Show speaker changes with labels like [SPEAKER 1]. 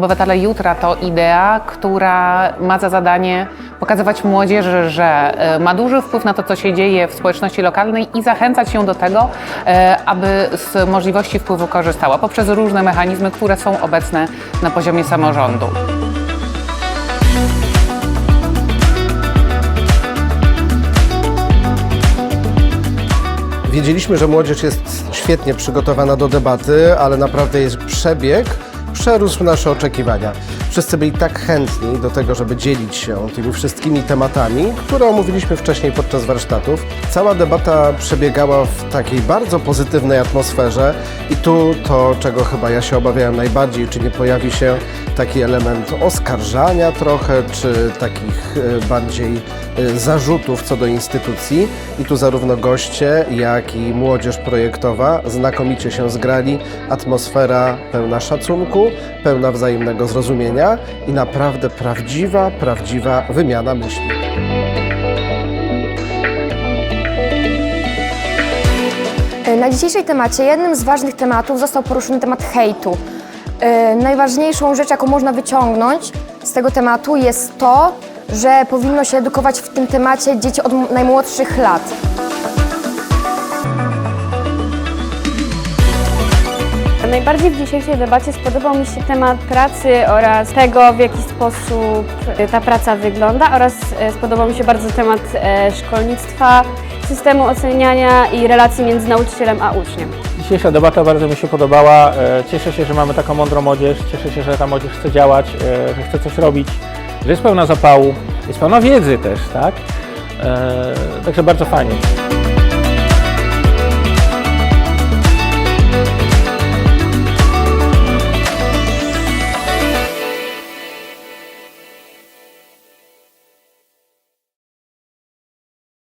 [SPEAKER 1] Obywatele Jutra to idea, która ma za zadanie pokazywać młodzieży, że e, ma duży wpływ na to, co się dzieje w społeczności lokalnej i zachęcać ją do tego, e, aby z możliwości wpływu korzystała poprzez różne mechanizmy, które są obecne na poziomie samorządu.
[SPEAKER 2] Wiedzieliśmy, że młodzież jest świetnie przygotowana do debaty, ale naprawdę jest przebieg, przerósł nasze oczekiwania. Wszyscy byli tak chętni do tego, żeby dzielić się tymi wszystkimi tematami, które omówiliśmy wcześniej podczas warsztatów. Cała debata przebiegała w takiej bardzo pozytywnej atmosferze i tu to, czego chyba ja się obawiałem najbardziej, czy nie pojawi się taki element oskarżania trochę, czy takich e, bardziej e, zarzutów co do instytucji. I tu zarówno goście, jak i młodzież projektowa znakomicie się zgrali. Atmosfera pełna szacunku, pełna wzajemnego zrozumienia i naprawdę prawdziwa, prawdziwa wymiana myśli.
[SPEAKER 3] Na dzisiejszej temacie jednym z ważnych tematów został poruszony temat hejtu. E, Najważniejszą rzecz, jaką można wyciągnąć z tego tematu jest to, że powinno się edukować w tym temacie dzieci od najmłodszych lat.
[SPEAKER 4] Najbardziej w dzisiejszej debacie spodobał mi się temat pracy oraz tego, w jaki sposób ta praca wygląda oraz e, spodobał mi się bardzo temat e, szkolnictwa, systemu oceniania i relacji między nauczycielem a uczniem.
[SPEAKER 5] Dzisiejsza debata bardzo mi się podobała. E, Cieszę się, że mamy taką mądrą młodzież. Cieszę się, że ta młodzież chce działać, e, że chce coś robić, że jest pełna zapału, jest pełna wiedzy też, tak? E, Także bardzo fajnie.